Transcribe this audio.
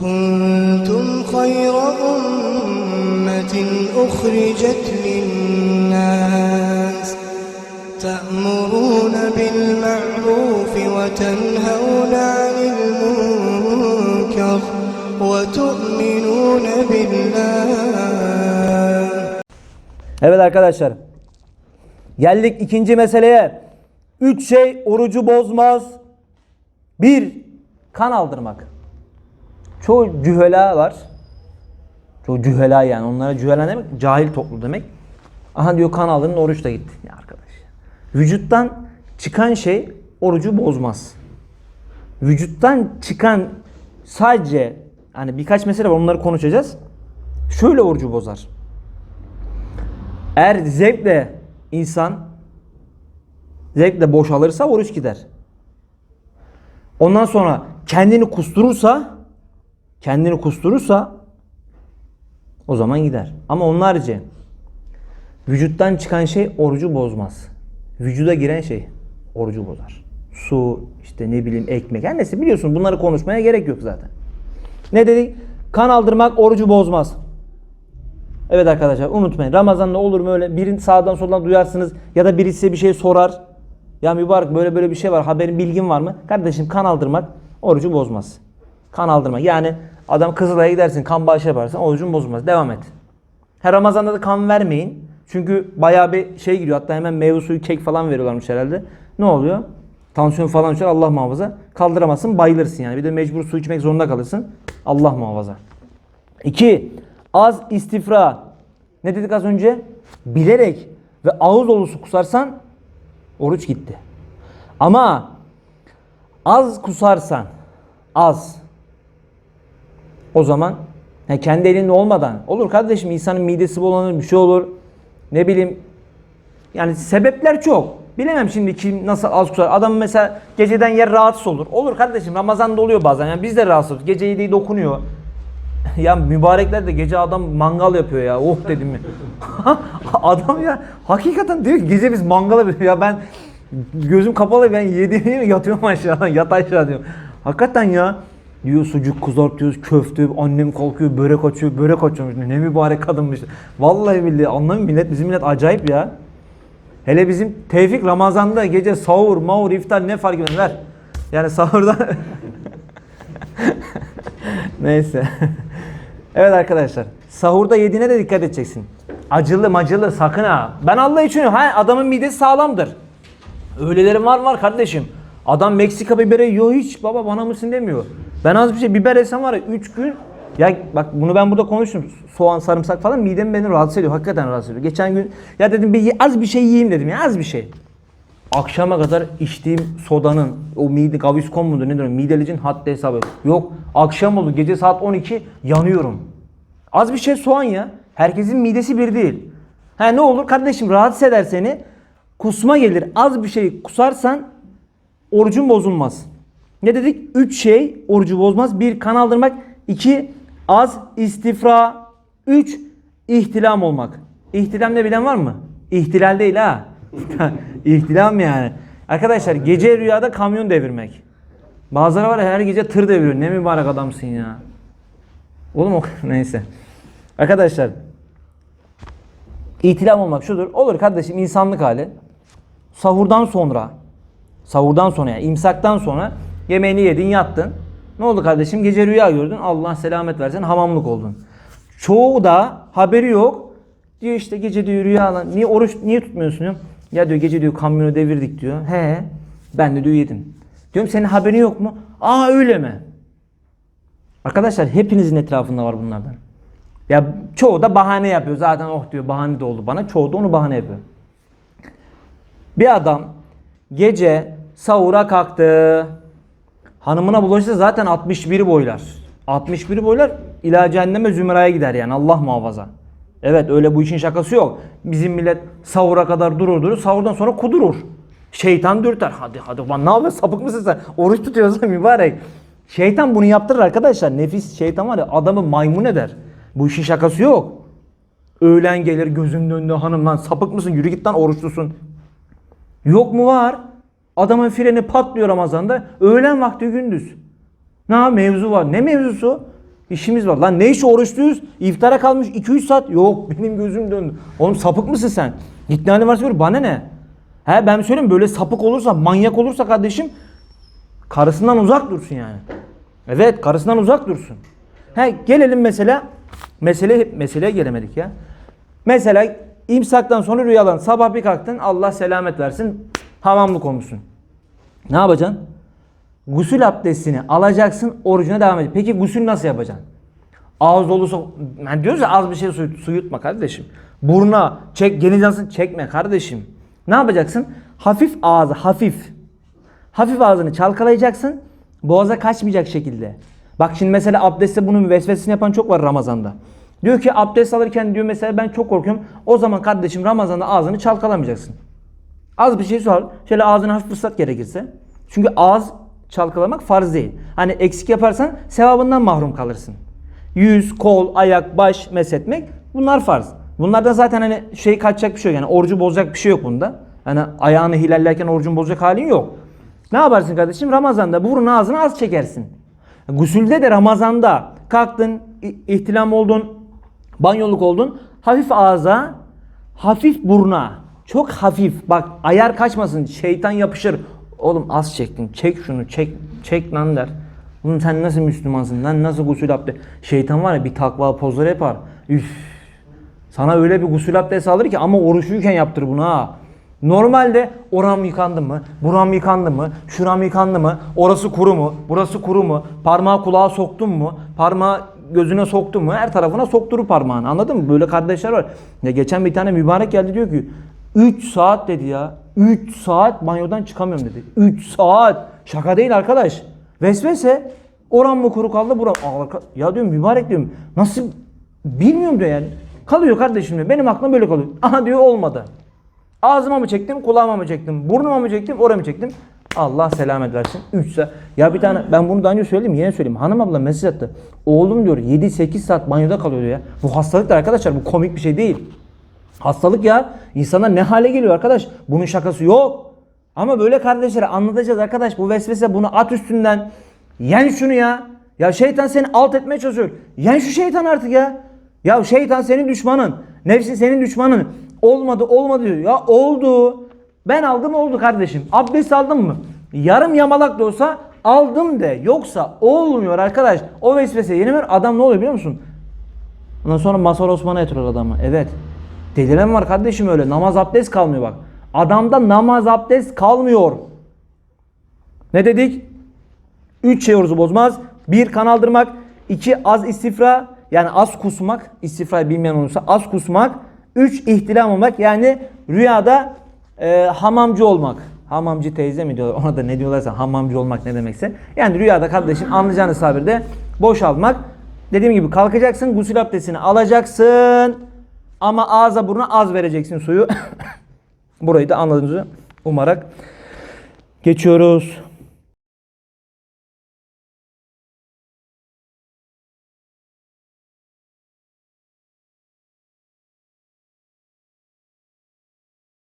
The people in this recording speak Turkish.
كنتم خير أمة أخرجت للناس تأمرون بالمعروف وتنهون عن المنكر وتؤمنون بالله Evet arkadaşlar. Geldik ikinci meseleye. Üç şey orucu bozmaz. Bir, kan aldırmak. Çoğu cühela var. Çoğu cühela yani. Onlara cühela demek cahil toplu demek. Aha diyor kan aldırın oruç da gitti. Ya arkadaş. Vücuttan çıkan şey orucu bozmaz. Vücuttan çıkan sadece hani birkaç mesele var onları konuşacağız. Şöyle orucu bozar. Eğer zevkle insan zevkle boşalırsa oruç gider. Ondan sonra kendini kusturursa kendini kusturursa o zaman gider. Ama onun harici vücuttan çıkan şey orucu bozmaz. Vücuda giren şey orucu bozar. Su, işte ne bileyim ekmek. Her neyse biliyorsun bunları konuşmaya gerek yok zaten. Ne dedik? Kan aldırmak orucu bozmaz. Evet arkadaşlar unutmayın. Ramazan'da olur mu öyle birin sağdan soldan duyarsınız ya da biri size bir şey sorar. Ya mübarek böyle böyle bir şey var haberin bilgin var mı? Kardeşim kan aldırmak orucu bozmaz. Kan aldırmak yani adam Kızılay'a gidersin kan bağışı yaparsın orucun bozulmaz. Devam et. Her Ramazan'da da kan vermeyin. Çünkü bayağı bir şey giriyor. Hatta hemen meyve suyu kek falan veriyorlarmış herhalde. Ne oluyor? Tansiyon falan düşer Allah muhafaza. Kaldıramazsın bayılırsın yani. Bir de mecbur su içmek zorunda kalırsın. Allah muhafaza. 2. Az istifra. Ne dedik az önce? Bilerek ve ağız dolusu kusarsan oruç gitti. Ama az kusarsan az o zaman he, kendi elinde olmadan olur kardeşim insanın midesi bulanır bir şey olur. Ne bileyim yani sebepler çok. Bilemem şimdi kim nasıl az kusar. Adam mesela geceden yer rahatsız olur. Olur kardeşim Ramazan'da oluyor bazen. Yani biz de rahatsız oluruz. Gece yediği dokunuyor. ya mübarekler de gece adam mangal yapıyor ya. Oh dedim mi? adam ya hakikaten diyor ki gece biz mangal yapıyoruz. Ya ben gözüm kapalı ben yediğimi yatıyorum aşağı. Yat aşağı diyorum. Hakikaten ya. Diyor sucuk kızartıyoruz, köfte, annem kalkıyor, börek açıyor, börek açıyormuş. Ne mübarek kadınmış. Vallahi billahi anlamı millet, bizim millet acayip ya. Hele bizim Tevfik Ramazan'da gece sahur, mavur, iftar ne fark eder? Yani sahurda... Neyse. evet arkadaşlar. Sahurda yediğine de dikkat edeceksin. Acılı macılı sakın ha. Ben Allah için ha adamın midesi sağlamdır. Öyleleri var var kardeşim. Adam Meksika biberi yiyor hiç baba bana mısın demiyor. Ben az bir şey biber yesem var ya 3 gün ya bak bunu ben burada konuştum. Soğan, sarımsak falan midemi beni rahatsız ediyor. Hakikaten rahatsız ediyor. Geçen gün ya dedim bir az bir şey yiyeyim dedim ya az bir şey. Akşama kadar içtiğim sodanın o mide gaviscon mudur ne diyorum midelicin haddi hesabı yok. Akşam oldu gece saat 12 yanıyorum. Az bir şey soğan ya. Herkesin midesi bir değil. Ha ne olur kardeşim rahatsız eder seni. Kusma gelir. Az bir şey kusarsan orucun bozulmaz. Ne dedik? Üç şey orucu bozmaz. Bir kan aldırmak. iki az istifra. Üç ihtilam olmak. İhtilam ne bilen var mı? İhtilal değil ha. İhtilam yani. Arkadaşlar gece rüyada kamyon devirmek. Bazıları var ya her gece tır deviriyor. Ne mübarek adamsın ya. Oğlum o neyse. Arkadaşlar İhtilam olmak şudur. Olur kardeşim insanlık hali. Sahurdan sonra sahurdan sonra yani imsaktan sonra yemeğini yedin yattın. Ne oldu kardeşim? Gece rüya gördün. Allah selamet versin hamamlık oldun. Çoğu da haberi yok. Diyor işte gece diyor rüya lan. Niye oruç niye tutmuyorsun diyor. Ya diyor gece diyor kamyonu devirdik diyor. He. Ben de diyor yedim. Diyorum senin haberin yok mu? Aa öyle mi? Arkadaşlar hepinizin etrafında var bunlardan. Ya çoğu da bahane yapıyor. Zaten oh diyor bahane de oldu bana. Çoğu da onu bahane yapıyor. Bir adam gece sahura kalktı. Hanımına bulaşırsa zaten 61'i boylar. 61'i boylar ila cehenneme zümeraya gider yani Allah muhafaza. Evet öyle bu işin şakası yok. Bizim millet sahura kadar durur durur. Sahurdan sonra kudurur. Şeytan dürter. Hadi hadi. Lan ne yapıyorsun sapık mısın sen? Oruç tutuyorsun mübarek. Şeytan bunu yaptırır arkadaşlar. Nefis şeytan var ya adamı maymun eder. Bu işin şakası yok. Öğlen gelir gözünün önünde hanım lan sapık mısın yürü git lan oruçlusun. Yok mu var? Adamın freni patlıyor Ramazan'da. Öğlen vakti gündüz. Ne mevzu var? Ne mevzusu? İşimiz var. Lan ne işi oruçluyuz? İftara kalmış 2-3 saat. Yok benim gözüm döndü. Oğlum sapık mısın sen? Halin varsa gör. Bana ne? He ben söyleyeyim böyle sapık olursa, manyak olursa kardeşim karısından uzak dursun yani. Evet karısından uzak dursun. He gelelim mesela mesele meseleye gelemedik ya. Mesela imsaktan sonra rüyalan sabah bir kalktın Allah selamet versin hamamlık olmuşsun. Ne yapacaksın? Gusül abdestini alacaksın orucuna devam edeceksin. Peki gusül nasıl yapacaksın? Ağız dolusu yani diyoruz ya az bir şey su, su yutma kardeşim. Buruna çek geniz çekme kardeşim. Ne yapacaksın? Hafif ağzı hafif. Hafif ağzını çalkalayacaksın. Boğaza kaçmayacak şekilde. Bak şimdi mesela abdestte bunun vesvesesini yapan çok var Ramazan'da. Diyor ki abdest alırken diyor mesela ben çok korkuyorum. O zaman kardeşim Ramazan'da ağzını çalkalamayacaksın. Az bir şey sor. Şöyle ağzını hafif ıslat gerekirse. Çünkü ağız çalkalamak farz değil. Hani eksik yaparsan sevabından mahrum kalırsın. Yüz, kol, ayak, baş meshetmek bunlar farz. Bunlardan zaten hani şey kaçacak bir şey yok. Yani orucu bozacak bir şey yok bunda. Hani ayağını hilallerken orucunu bozacak halin yok. Ne yaparsın kardeşim? Ramazan'da burun ağzını az çekersin. Gusülde de Ramazan'da kalktın, ihtilam oldun, banyoluk oldun. Hafif ağza, hafif buruna. Çok hafif. Bak ayar kaçmasın. Şeytan yapışır. Oğlum az çektin. Çek şunu. Çek çek lan der. Oğlum sen nasıl Müslümansın lan? Nasıl gusül abdesti? Şeytan var ya bir takva pozları yapar. Üf. Sana öyle bir gusül abdesti alır ki ama oruçluyken yaptır bunu ha. Normalde oram yıkandı mı? Buram yıkandı mı? Şuram yıkandı mı? Orası kuru mu? Burası kuru mu? Parmağı kulağa soktun mu? Parmağı gözüne soktun mu? Her tarafına sokturu parmağını. Anladın mı? Böyle kardeşler var. Ya geçen bir tane mübarek geldi diyor ki 3 saat dedi ya. 3 saat banyodan çıkamıyorum dedi. 3 saat. Şaka değil arkadaş. Vesvese. Oram mı kuru kaldı buram. Ya diyorum mübarek diyorum. Nasıl bilmiyorum diyor yani. Kalıyor kardeşim diyor. Benim aklım böyle kalıyor. Aha diyor olmadı. Ağzıma mı çektim, kulağıma mı çektim, burnuma mı çektim, oraya mı çektim? Allah selamet versin. 3 saat. Ya bir tane ben bunu daha önce söyledim yine söyleyeyim. Hanım abla mesaj attı. Oğlum diyor 7-8 saat banyoda kalıyor diyor ya. Bu hastalıktır arkadaşlar. Bu komik bir şey değil. Hastalık ya. İnsanlar ne hale geliyor arkadaş. Bunun şakası yok. Ama böyle kardeşlere anlatacağız arkadaş. Bu vesvese bunu at üstünden. Yen şunu ya. Ya şeytan seni alt etmeye çalışıyor. Yen şu şeytan artık ya. Ya şeytan senin düşmanın. Nefsin senin düşmanın. Olmadı olmadı diyor. Ya oldu. Ben aldım oldu kardeşim. Abdest aldın mı? Yarım yamalak da olsa aldım de. Yoksa olmuyor arkadaş. O vesvese yeni ver. Adam ne oluyor biliyor musun? Ondan sonra Masar Osman'a yatırıyor adamı. Evet. Deliren var kardeşim öyle. Namaz abdest kalmıyor bak. Adamda namaz abdest kalmıyor. Ne dedik? Üç şey orucu bozmaz. Bir kan aldırmak. iki az istifra yani az kusmak. İstifra bilmeyen olursa az kusmak. Üç ihtilam olmak yani rüyada e, hamamcı olmak. Hamamcı teyze mi diyorlar ona da ne diyorlarsa hamamcı olmak ne demekse. Yani rüyada kardeşin anlayacağınız tabirde boşalmak. Dediğim gibi kalkacaksın gusül abdestini alacaksın. Ama ağza buruna az vereceksin suyu. Burayı da anladığınızı umarak geçiyoruz.